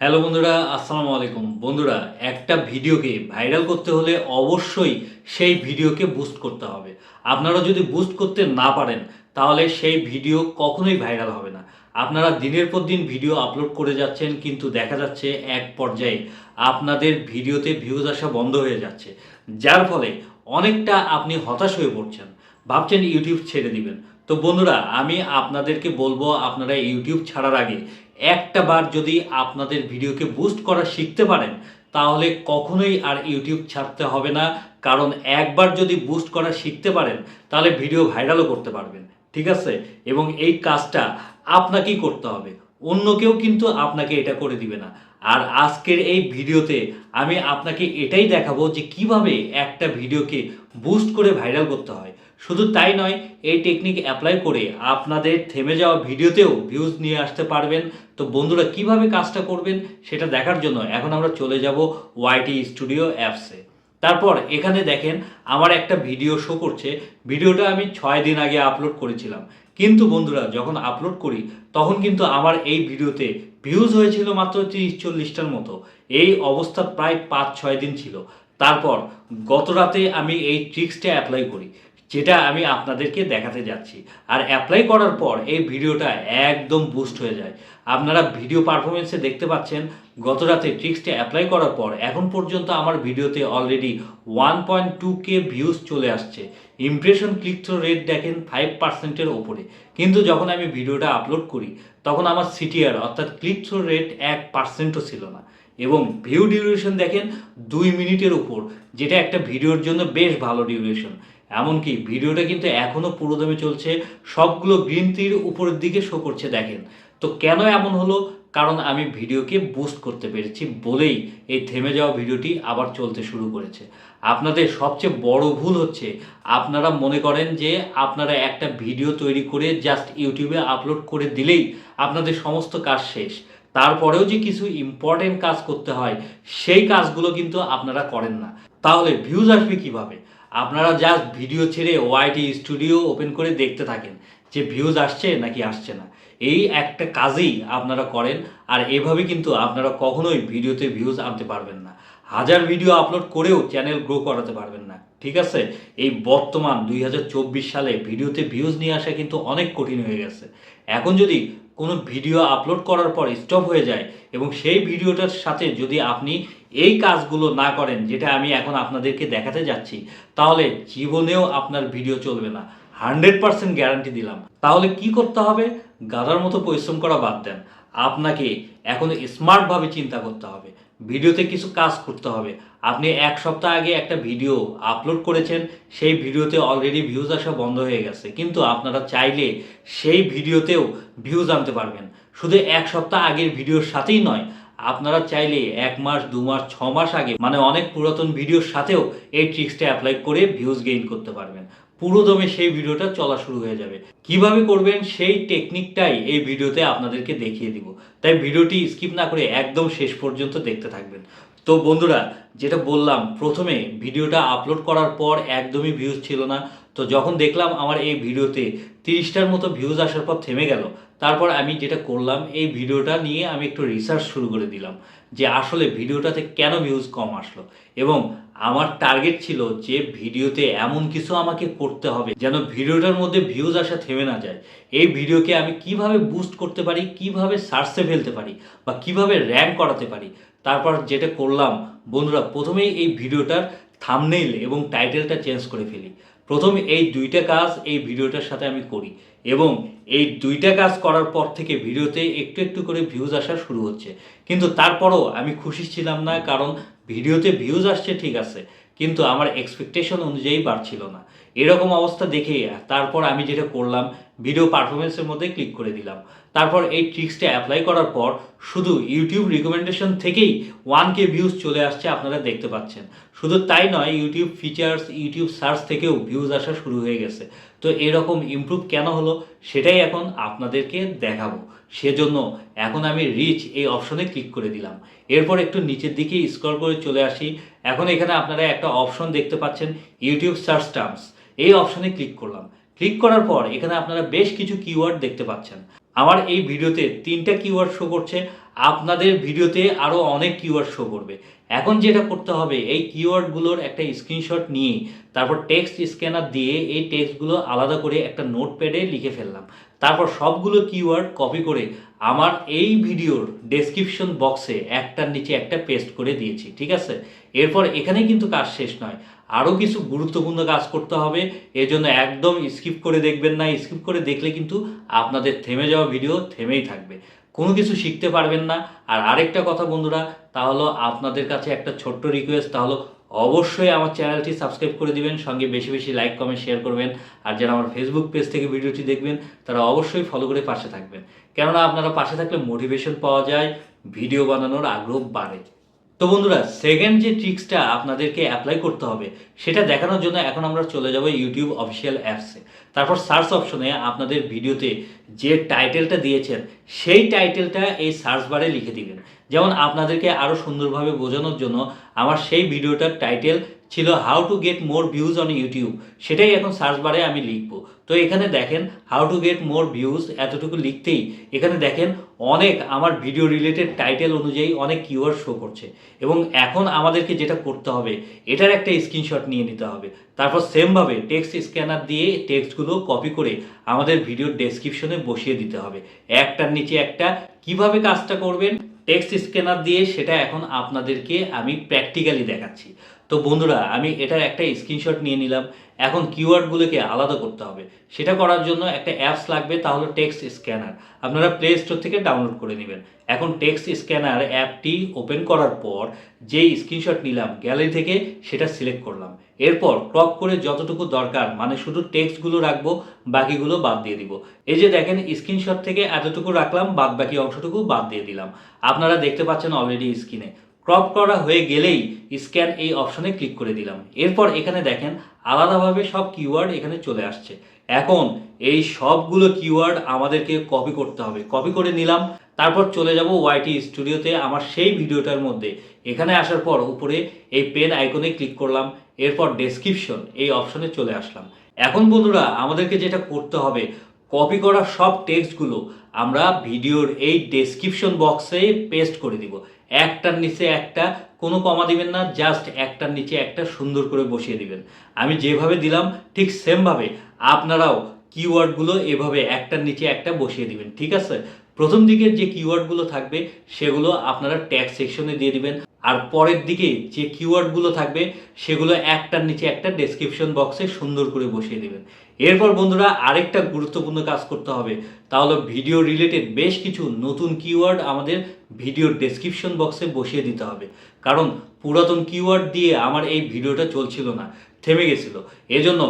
Hello বন্ধুরা, আসসালামু আলাইকুম। বন্ধুরা, একটা ভিডিওকে ভাইরাল করতে হলে অবশ্যই সেই ভিডিওকে বুস্ট করতে হবে। আপনারা যদি বুস্ট করতে না পারেন, তাহলে সেই ভিডিও কখনোই ভাইরাল হবে না। আপনারা দিনের পর দিন ভিডিও আপলোড করে যাচ্ছেন, কিন্তু দেখা যাচ্ছে এক পর্যায়ে আপনাদের ভিডিওতে ভিউজ আসা বন্ধ হয়ে যাচ্ছে। যার ফলে অনেকটা আপনি হতাশ হয়ে পড়ছেন। ভাবছেন ইউটিউব ছেড়ে দিবেন। তো বন্ধুরা, আমি আপনাদেরকে বলব, আপনারা ইউটিউব ছাড়ার আগে একটা বার যদি আপনাদের ভিডিওকে বুস্ট করা শিখতে পারেন, তাহলে কখনোই আর ইউটিউব ছাড়তে হবে না। কারণ একবার যদি বুস্ট করা শিখতে পারেন, তাহলে ভিডিও ভাইরালও করতে পারবেন। ঠিক আছে? এবং এই কাজটা আপনাকেই করতে হবে। অন্য কেউ কিন্তু আপনাকে এটা করে দিবে না। আর আজকের এই ভিডিওতে আমি আপনাকে এটাই দেখাবো যে কীভাবে একটা ভিডিওকে বুস্ট করে ভাইরাল করতে হয়। শুধু তাই নয়, এই টেকনিক অ্যাপ্লাই করে আপনাদের থেমে যাওয়া ভিডিওতেও ভিউজ নিয়ে আসতে পারবেন। তো বন্ধুরা, কীভাবে কাজটা করবেন সেটা দেখার জন্য এখন আমরা চলে যাব ওয়াইটি স্টুডিও অ্যাপসে তারপর এখানে দেখেন, আমার একটা ভিডিও শো করছে। ভিডিওটা আমি ছয় দিন আগে আপলোড করেছিলাম। কিন্তু বন্ধুরা, যখন আপলোড করি, তখন কিন্তু আমার এই ভিডিওতে ভিউজ হয়েছিল মাত্র তিরিশ চল্লিশটার মতো। এই অবস্থা প্রায় পাঁচ ছয় দিন ছিল। তারপর গত রাতে আমি এই ট্রিক্সটা অ্যাপ্লাই করি। যেটা আমি আপনাদেরকে দেখাতে যাচ্ছি। আর অ্যাপ্লাই করার পর এই ভিডিওটা একদম বুস্ট হয়ে যায়। আপনারা ভিডিও পারফরমেন্সে দেখতে পাচ্ছেন, গত রাতে ট্রিক্সটা অ্যাপ্লাই করার পর এখন পর্যন্ত আমার ভিডিওতে already one point two K views চলে আসছে। ইমপ্রেশন ক্লিক থ্রো রেট দেখেন ফাইভ পার্সেন্টের ওপরে। কিন্তু যখন আমি ভিডিওটা আপলোড করি, তখন আমার সিটিআর অর্থাৎ ক্লিক থ্রো রেট এক পার্সেন্টও ছিল না। এবং ভিউ ডিউরেশন দেখেন দুই মিনিটের উপর, যেটা একটা ভিডিওর জন্য বেশ ভালো ডিউরেশন এমনকি ভিডিওটা কিন্তু এখনও পুরোদমে চলছে, সবগুলো গ্রিন তীর উপরের দিকে শো করছে, দেখেন। তো কেন এমন হলো? কারণ আমি ভিডিওকে বুস্ট করতে পেরেছি বলেই এই থেমে যাওয়া ভিডিওটি আবার চলতে শুরু করেছে। আপনাদের সবচেয়ে বড় ভুল হচ্ছে, আপনারা মনে করেন যে আপনারা একটা ভিডিও তৈরি করে জাস্ট ইউটিউবে আপলোড করে দিলেই আপনাদের সমস্ত কাজ শেষ। তারপরেও যে কিছু ইম্পর্টেন্ট কাজ করতে হয়, সেই কাজগুলো কিন্তু আপনারা করেন না। তাহলে ভিউজ আসবে কীভাবে? আপনারা জাস্ট ভিডিও ছেড়ে ওয়াইটি স্টুডিও ওপেন করে দেখতে থাকেন যে ভিউজ আসছে নাকি আসছে না। এই একটা কাজই আপনারা করেন আর এভাবে কিন্তু আপনারা কখনোই ভিডিওতে ভিউজ আনতে পারবেন না। হাজার ভিডিও আপলোড করেও চ্যানেল গ্রো করাতে পারবেন না। ঠিক আছে? এই বর্তমান দুই হাজার চব্বিশ সালে ভিডিওতে ভিউজ নিয়ে আসা কিন্তু অনেক কঠিন হয়ে গেছে। এখন যদি কোনো ভিডিও আপলোড করার পর স্টপ হয়ে যায় এবং সেই ভিডিওটার সাথে যদি আপনি এই কাজগুলো না করেন, যেটা আমি এখন আপনাদেরকে দেখাতে যাচ্ছি, তাহলে জীবনেও আপনার ভিডিও চলবে না। হান্ড্রেড পার্সেন্ট গ্যারান্টি দিলাম। তাহলে কি করতে হবে? গাধার মতো পরিশ্রম করা বাদ দেন। আপনাকে এখন স্মার্টভাবে চিন্তা করতে হবে। ভিডিওতে কিছু কাজ করতে হবে। আপনি এক সপ্তাহ আগে একটা ভিডিও আপলোড করেছেন, সেই ভিডিওতে অলরেডি ভিউজ আসা বন্ধ হয়ে গেছে। কিন্তু আপনারা চাইলে সেই ভিডিওতেও ভিউজ আনতে পারবেন। শুধু এক সপ্তাহ আগের ভিডিওর সাথেই নয় আপনারা চাইলে এক মাস, দু মাস, ছ মাস আগে মানে অনেক পুরাতন ভিডিওর সাথেও এই ট্রিক্সটা অ্যাপ্লাই করে ভিউজ গেইন করতে পারবেন। পুরো দমে সেই ভিডিওটা চলা শুরু হয়ে যাবে। কীভাবে করবেন সেই টেকনিকটাই এই ভিডিওতে আপনাদেরকে দেখিয়ে দিব। তাই ভিডিওটি স্কিপ না করে একদম শেষ পর্যন্ত দেখতে থাকবেন। তো বন্ধুরা, যেটা বললাম, প্রথমে ভিডিওটা আপলোড করার পর একদমই ভিউজ ছিল না। তো যখন দেখলাম আমার এই ভিডিওতে তিরিশটার মতো ভিউজ আসার পর থেমে গেল তারপর আমি যেটা করলাম, এই ভিডিওটা নিয়ে আমি একটু রিসার্চ শুরু করে দিলাম যে আসলে ভিডিওটাতে কেন ভিউজ কম আসলো এবং আমার টার্গেট ছিল যে ভিডিওতে এমন কিছু আমাকে করতে হবে যেন ভিডিওটার মধ্যে ভিউজ আসা থেমে না যায়। এই ভিডিওকে আমি কীভাবে বুস্ট করতে পারি, কীভাবে সার্চে ফেলতে পারি বা কীভাবে র্যাঙ্ক করাতে পারি, তারপর যেটা করলাম, বন্ধুরা প্রথমেই এই ভিডিওটার থামনেইল এবং টাইটেলটা চেঞ্জ করে ফেলি। প্রথম এই দুইটা কাজ এই ভিডিওটার সাথে আমি করি এবং এই দুইটা কাজ করার পর থেকে ভিডিওতে একটু একটু করে ভিউজ আসা শুরু হচ্ছে। কিন্তু তারপরও আমি খুশি ছিলাম না, কারণ ভিডিওতে ভিউজ আসছে, ঠিক আছে। কিন্তু আমার এক্সপেকটেশন অনুযায়ী বাড়ছিল না। এরকম অবস্থা দেখে তারপর আমি যেটা করলাম ভিডিও পারফরমেন্সের মধ্যে ক্লিক করে দিলাম। তারপর এই ট্রিক্সটা অ্যাপ্লাই করার পর শুধু ইউটিউব রিকমেন্ডেশন থেকেই ওয়ান কে ভিউজ চলে আসছে আপনারা দেখতে পাচ্ছেন। শুধু তাই নয় ইউটিউব ফিচার্স ইউটিউব সার্চ থেকেও ভিউজ আসা শুরু হয়ে গেছে। তো এরকম ইমপ্রুভ কেন হলো, সেটাই এখন আপনাদেরকে দেখাবো। সেজন্য এখন আমি রিচ এই অপশনে ক্লিক করে দিলাম। এরপর একটু নিচের দিকে স্ক্রল করে চলে আসি। এখন এখানে আপনারা একটা অপশন দেখতে পাচ্ছেন ইউটিউব সার্চ টার্মস এই অপশনে ক্লিক করলাম। ক্লিক করার পর এখানে আপনারা বেশ কিছু কিওয়ার্ড দেখতে পাচ্ছেন। আমার এই ভিডিওতে তিনটা কিওয়ার্ড শো করছে। আপনাদের ভিডিওতে আরও অনেক কিওয়ার্ড শো করবে। এখন যেটা করতে হবে, এই কিওয়ার্ডগুলোর একটা স্ক্রিনশট নিয়ে, তারপর টেক্সট স্ক্যানার দিয়ে এই টেক্সটগুলো আলাদা করে একটা নোটপ্যাডে লিখে ফেললাম। তারপর সবগুলো কিওয়ার্ড কপি করে আমার এই ভিডিওর ডেসক্রিপশন বক্সে একটার নিচে একটা পেস্ট করে দিয়েছি, ঠিক আছে? এরপর এখানেই কিন্তু কাজ শেষ নয়। আরও কিছু গুরুত্বপূর্ণ কাজ করতে হবে। এজন্য একদম স্কিপ করে দেখবেন না। স্কিপ করে দেখলে কিন্তু আপনাদের থেমে যাওয়া ভিডিও থেমেই থাকবে। কোনো কিছু শিখতে পারবেন না। আর আরেকটা কথা বন্ধুরা তাহলে আপনাদের কাছে একটা ছোট্ট রিকোয়েস্ট তা হলো অবশ্যই আমার চ্যানেলটি সাবস্ক্রাইব করে দিবেন, সঙ্গে বেশি বেশি লাইক কমেন্ট শেয়ার করবেন। আর যারা আমার ফেসবুক পেজ থেকে ভিডিওটি দেখবেন, তারা অবশ্যই ফলো করে পাশে থাকবেন। কেননা আপনারা পাশে থাকলে মোটিভেশন পাওয়া যায় ভিডিও বানানোর আগ্রহ বাড়ে। তো বন্ধুরা সেকেন্ড যে ট্রিক্সটা আপনাদেরকে অ্যাপ্লাই করতে হবে, সেটা দেখানোর জন্য এখন আমরা চলে যাব ইউটিউব অফিসিয়াল অ্যাপসে তারপর সার্চ অপশনে আপনাদের ভিডিওতে যে টাইটেলটা দিয়েছেন, সেই টাইটেলটা এই সার্চ বারে লিখে দিবেন। যেমন আপনাদেরকে আরও সুন্দরভাবে বোঝানোর জন্য আমার সেই ভিডিওটার টাইটেল ছিল how to get more views on YouTube সেটাই এখন সার্চ বারে আমি লিখব। তো এখানে দেখেন how to get more views এতটুকু লিখতেই এখানে দেখেন অনেক আমার ভিডিও রিলেটেড টাইটেল অনুযায়ী অনেক কিওয়ার্ড শো করছে এবং এখন আমাদেরকে যেটা করতে হবে, এটার একটা স্ক্রিনশট নিয়ে নিতে হবে। তারপর সেমভাবে টেক্সট স্ক্যানার দিয়ে টেক্সটগুলো কপি করে আমাদের ভিডিওর ডেসক্রিপশনে বসিয়ে দিতে হবে। একটার নিচে একটা, কীভাবে কাজটা করবেন? টেক্সট স্ক্যানার দিয়ে সেটা এখন আপনাদেরকে আমি প্র্যাকটিক্যালি দেখাচ্ছি। তো বন্ধুরা, আমি এটার একটা স্ক্রিনশট নিয়ে নিলাম। এখন কিওয়ার্ডগুলোকে আলাদা করতে হবে। সেটা করার জন্য একটা অ্যাপস লাগবে তাহলে টেক্সট স্ক্যানার আপনারা প্লে স্টোর থেকে ডাউনলোড করে নেবেন। এখন টেক্সট স্ক্যানার অ্যাপটি ওপেন করার পর যেই স্ক্রিনশট নিলাম গ্যালারি থেকে, সেটা সিলেক্ট করলাম। এরপর ক্রপ করে যতটুকু দরকার মানে শুধু টেক্সটগুলো রাখব, বাকিগুলো বাদ দিয়ে দিব। এই যে দেখেন স্ক্রিনশট থেকে এতটুকু রাখলাম বাদ বাকি অংশটুকু বাদ দিয়ে দিলাম। আপনারা দেখতে পাচ্ছেন অলরেডি স্ক্রিনে ক্রপ করা হয়ে গেলেই স্ক্যান এই অপশনে ক্লিক করে দিলাম। এরপর এখানে দেখেন আলাদাভাবে সব কিওয়ার্ড এখানে চলে আসছে। এখন এই সবগুলো কিওয়ার্ড আমাদেরকে কপি করতে হবে। কপি করে নিলাম, তারপর চলে যাব ওয়াইটি স্টুডিওতে আমার সেই ভিডিওটার মধ্যে। এখানে আসার পর উপরে এই পেন আইকনে ক্লিক করলাম, এরপর ডেসক্রিপশন এই অপশনে চলে আসলাম। এখন বন্ধুরা, আমাদেরকে যেটা করতে হবে কপি করা সব টেক্সটগুলো আমরা ভিডিওর এই ডেসক্রিপশন বক্সে পেস্ট করে দিব। একটার নিচে একটা, কোনো কমা দিবেন না জাস্ট একটার নিচে একটা সুন্দর করে বসিয়ে দিবেন। আমি যেভাবে দিলাম, ঠিক সেমভাবে আপনারাও কিওয়ার্ডগুলো এভাবে একটার নিচে একটা বসিয়ে দিবেন, ঠিক আছে? প্রথম দিকের যে কিওয়ার্ডগুলো থাকবে, সেগুলো আপনারা ট্যাগ সেকশনে দিয়ে দিবেন। আর পরের দিকে যে কিওয়ার্ডগুলো থাকবে, সেগুলো একটার নিচে একটা ডেসক্রিপশন বক্সে সুন্দর করে বসিয়ে দিবেন। এরপর বন্ধুরা আরেকটা গুরুত্বপূর্ণ কাজ করতে হবে তাহলে ভিডিও রিলেটেড বেশ কিছু নতুন কিওয়ার্ড আমাদের ভিডিওর ডেসক্রিপশন বক্সে বসিয়ে দিতে হবে। কারণ পুরাতন কিওয়ার্ড দিয়ে আমার এই ভিডিওটা চলছিল না। থেমে গেছিল। এজন্য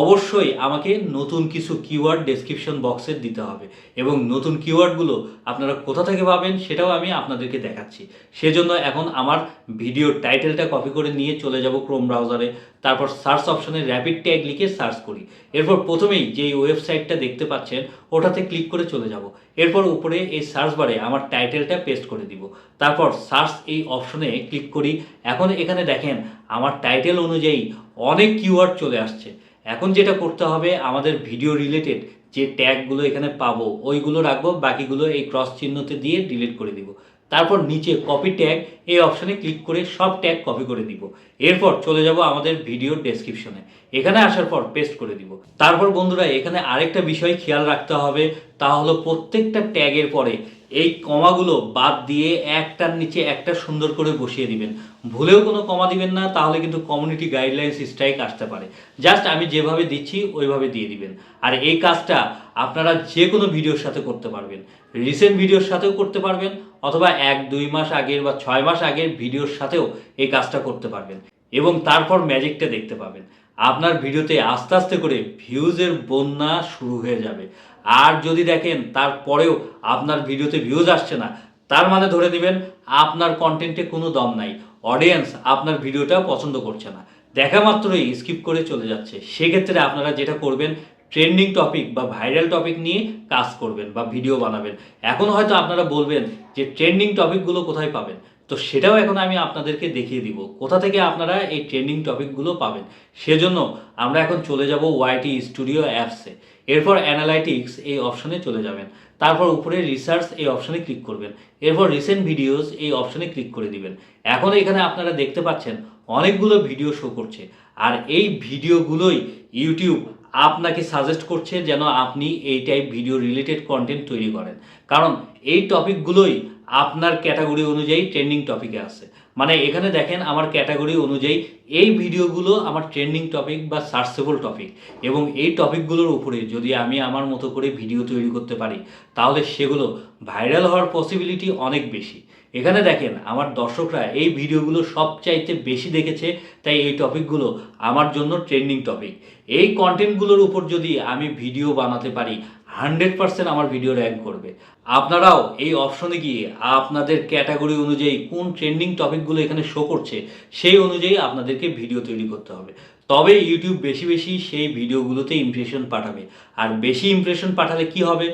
অবশ্যই আমাকে নতুন কিছু কিওয়ার্ড ডেসক্রিপশন বক্সে দিতে হবে এবং নতুন কিওয়ার্ডগুলো আপনারা কোথা থেকে পাবেন সেটাও আমি আপনাদেরকে দেখাচ্ছি। সেজন্য এখন আমার ভিডিওর টাইটেলটা কপি করে নিয়ে চলে যাব ক্রোম ব্রাউজারে তারপর সার্চ অপশনে র্যাপিড ট্যাগ লিখে সার্চ করি। এরপর প্রথমেই যেই ওয়েবসাইটটা দেখতে পাচ্ছেন, ওটাতে ক্লিক করে চলে যাব। এরপর উপরে এই সার্চ বারে আমার টাইটেলটা পেস্ট করে দিব। তারপর সার্চ এই অপশনে ক্লিক করি। এখন এখানে দেখেন আমার টাইটেল অনুযায়ী অনেক কিওয়ার্ড চলে আসছে। এখন যেটা করতে হবে, আমাদের ভিডিও রিলেটেড যে ট্যাগগুলো এখানে পাবো, ওইগুলো রাখব, বাকিগুলো এই ক্রস চিহ্নতে দিয়ে ডিলিট করে দিব। তারপর নিচে কপি ট্যাগ এই অপশানে ক্লিক করে সব ট্যাগ কপি করে দিব। এরপর চলে যাব আমাদের ভিডিওর ডেসক্রিপশনে এখানে আসার পর পেস্ট করে দিব। তারপর বন্ধুরা, এখানে আরেকটা বিষয় খেয়াল রাখতে হবে, তা হলো প্রত্যেকটা ট্যাগের পরে এই কমাগুলো বাদ দিয়ে একটার নিচে একটা সুন্দর করে বসিয়ে দিবেন। ভুলেও কোনো কমা দিবেন না, তাহলে কিন্তু কমিউনিটি গাইডলাইন্স স্ট্রাইক আসতে পারে। জাস্ট আমি যেভাবে দিচ্ছি, ওইভাবে দিয়ে দিবেন। আর এই কাজটা আপনারা যে কোনো ভিডিওর সাথে করতে পারবেন। রিসেন্ট ভিডিওর সাথেও করতে পারবেন, অথবা এক, দুই মাস আগের বা ছয় মাস আগের ভিডিওর সাথেও এই কাজটা করতে পারবেন। এবং তারপর ম্যাজিকটা দেখতে পাবেন। আপনার ভিডিওতে আস্তে আস্তে করে ভিউজের বন্যা শুরু হয়ে যাবে। আর যদি দেখেন তারপরেও আপনার ভিডিওতে ভিউজ আসছে না, তার মানে ধরে নেবেন আপনার কন্টেন্টে কোনো দম নাই। অডিয়েন্স আপনার ভিডিওটা পছন্দ করছে না। দেখা মাত্রই স্কিপ করে চলে যাচ্ছে। সেক্ষেত্রে আপনারা যেটা করবেন, ট্রেন্ডিং টপিক বা ভাইরাল টপিক নিয়ে কাজ করবেন বা ভিডিও বানাবেন। এখন হয়তো আপনারা বলবেন যে ট্রেন্ডিং টপিকগুলো কোথায় পাবেন? তো সেটাও এখন আমি আপনাদেরকে দেখিয়ে দিব। কোথা থেকে আপনারা এই ট্রেন্ডিং টপিকগুলো পাবেন? সেজন্য আমরা এখন চলে যাব ওয়াইটি স্টুডিও অ্যাপসে এরপর অ্যানালাইটিক্স এই অপশনে চলে যাবেন। তারপর উপরে রিসার্চ এই অপশনে ক্লিক করবেন। এরপর রিসেন্ট ভিডিওস এই অপশনে ক্লিক করে দিবেন। এখন এখানে আপনারা দেখতে পাচ্ছেন অনেকগুলো ভিডিও শো করছে। আর এই ভিডিওগুলোই ইউটিউব আপনাকে সাজেস্ট করছে যেন আপনি এই টাইপ ভিডিও রিলেটেড কন্টেন্ট তৈরি করেন। কারণ এই টপিকগুলোই আপনার ক্যাটাগরি অনুযায়ী ট্রেন্ডিং টপিকে আছে। মানে এখানে দেখেন আমার ক্যাটাগরি অনুযায়ী এই ভিডিওগুলো আমার ট্রেন্ডিং টপিক বা সার্চেবল টপিক এবং এই টপিকগুলোর উপরে যদি আমি আমার মতো করে ভিডিও তৈরি করতে পারি, তাহলে সেগুলো ভাইরাল হওয়ার পসিবিলিটি অনেক বেশি। এখানে দেখেন আমার দর্শকরা এই ভিডিওগুলো সবচাইতে বেশি দেখেছে, তাই এই টপিকগুলো আমার জন্য ট্রেন্ডিং টপিক। এই কন্টেন্টগুলোর উপর যদি আমি ভিডিও বানাতে পারি হান্ড্রেড পার্সেন্ট আমার ভিডিও র্যাঙ্ক করবে। আপনারাও এই অপশনে গিয়ে আপনাদের ক্যাটাগরি অনুযায়ী কোন ট্রেন্ডিং টপিকগুলো এখানে শো করছে, সেই অনুযায়ী আপনাদেরকে ভিডিও তৈরি করতে হবে। তবে ইউটিউব বেশি বেশি সেই ভিডিওগুলোতে ইমপ্রেশন পাঠাবে। আর বেশি ইমপ্রেশন পাঠালে কি হবে?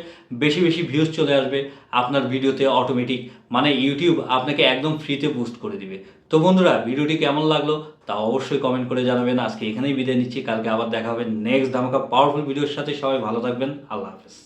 বেশি বেশি ভিউজ চলে আসবে। আপনার ভিডিওতে অটোমেটিক মানে ইউটিউব আপনাকে একদম ফ্রিতে বুস্ট করে দিবে। তো বন্ধুরা, ভিডিওটি কেমন লাগল? তা অবশ্যই কমেন্ট করে জানাবেন। আজকে এখানেই বিদায় নিচ্ছি। কালকে আবার দেখা হবে নেক্সট ধামাকা পাওয়ারফুল ভিডিওর সাথে। সবাই ভালো থাকবেন। আল্লাহ হাফেজ।